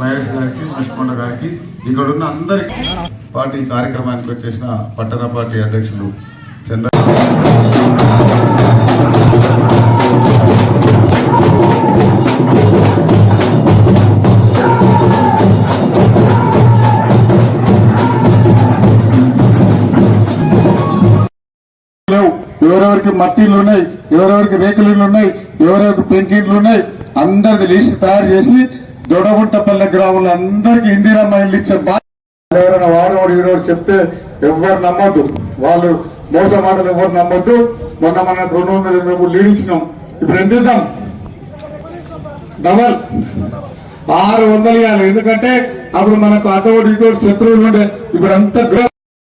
మహేష్ గారికి లక్ష్మణ గారికి ఇక్కడ ఉన్న అందరికి పార్టీ కార్యక్రమానికి వచ్చేసిన పట్టణ పార్టీ అధ్యక్షులు చంద్ర ఎవరెవరికి మట్టిలు ఉన్నాయి ఎవరెవరికి రేకులు ఉన్నాయి ఎవరెవరికి పెంకిళ్ళు ఉన్నాయి అందరికి లిస్ట్ తయారు చేసి దొడగుంటపల్లె గ్రామంలో అందరికి ఇందిరమ్మ ఇల్లు ఇచ్చే బాధ్యత ఎవరైనా వాడవాడు ఈడోడు చెప్తే ఎవరు నమ్మొద్దు. వాళ్ళు మోస మాటలు ఎవరు నమ్మొద్దు. మొన్న మన రెండు వందల ఇరవై మూడు లీడ్ ఇచ్చినాం. ఇప్పుడు ఎంత ఇద్దాం డబల్ ఆరు వందలు ఇవ్వాలి. ఎందుకంటే అప్పుడు మనకు అటువంటి ఇటువంటి శత్రువులు ఉండే. ఇప్పుడు అంత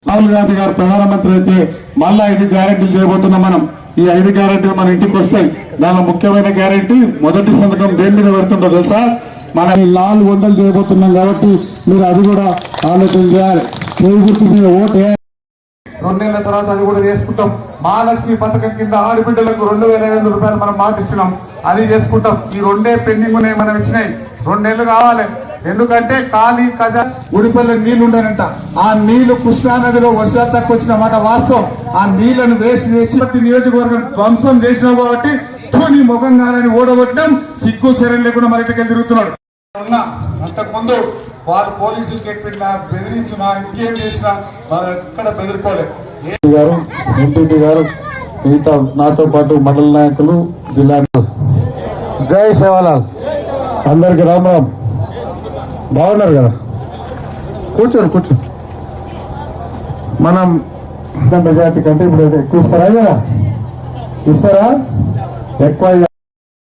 రాహుల్ గాంధీ గారు ప్రధానమంత్రి అయితే మళ్ళా ఇది గ్యారెంటీ చేయబోతున్నాం మనం. ఈ ఐదు గ్యారెంటీలు మన ఇంటికి వస్తాయి. దానిలో ముఖ్యమైన గ్యారెంటీ మొదటి సంతకం దేని మీద పెడుతుందో తెలుసా? మన నాలుగు వందలు చేయబోతున్నాం కాబట్టి మీరు అది కూడా ఆలోచన చేయాలి. చేయి గుర్తు మీద ఓటు రెండేళ్ళ తర్వాత అది కూడా చేసుకుంటాం. మహాలక్ష్మి పథకం కింద ఆడబిడ్డలకు రెండు వేల ఐదు వందల రూపాయలు మనం మాట ఇచ్చినాం. అది చేసుకుంటాం. ఈ రెండే పెండింగ్ ఉన్నాయి మనం ఇచ్చినాయి. రెండేళ్ళు కావాలి. ఎందుకంటే ఖాళీ కజ ఉడిపల్లి నీళ్ళు ఉండనంట ఆ నీళ్ళు కృష్ణా నదిలో వర్షాలు తక్కువ వచ్చిన మాట వాస్తవం. ఆ నీళ్ళను వేస్ట్ చేసి ప్రతి నియోజకవర్గం ధ్వంసం చేసినావు కాబట్టి థూ, నీ ముఖం కాలని ఓడగొట్టడం సిగ్గు శరీరం లేకుండా మన ఇంటికి తిరుగుతున్నాడు. ఉన్నా అంతకుముందు వారు పోలీసులకి ఎక్కినా బెదిరించినా ఇంకేం చేసినా మనం ఎక్కడ బెదిరిపోలేదు గారు గారు మిగతా నాతో పాటు మండల నాయకులు జిల్లా జై సేవలాల్ అందరికి రామ్ రామ్. బాగున్నారు కదా? కూర్చోండి కూర్చోండి. మనం మెజార్టీ కంటే ఇప్పుడు ఎక్కువ ఇస్తారా కదా ఇస్తారా? ఎక్కువ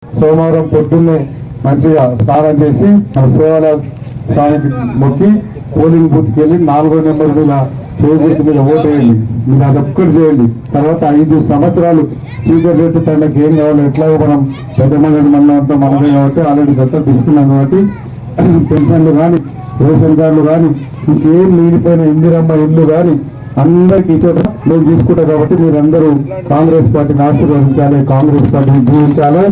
సోమవారం పొద్దున్నే మంచిగా స్నానం చేసి మన సేవల స్వామికి మొక్కి పోలింగ్ బూత్కి వెళ్ళి నాలుగో నెంబర్ మీద చేయబుద్ధి మీద ఓటు వేయండి. మీరు అదొక్కటి చేయండి. తర్వాత ఐదు సంవత్సరాలు చీకటి చేతి తనకి ఏం కావాలి? ఎట్లాగో మనం పెద్ద మంది మనతో అంతా మనమే కాబట్టి ఆల్రెడీ దత్తం తీసుకున్నాం కాబట్టి పెన్షన్లు కానీ రేషన్ కార్డులు కానీ ఇంకేం లేనిపోయిన ఇందిరమ్మ ఇల్లు కానీ అందరికి ఇచ్చేట మేము తీసుకుంటాం కాబట్టి మీరందరూ కాంగ్రెస్ పార్టీని ఆశీర్వదించాలి కాంగ్రెస్ పార్టీని జీవించాలి.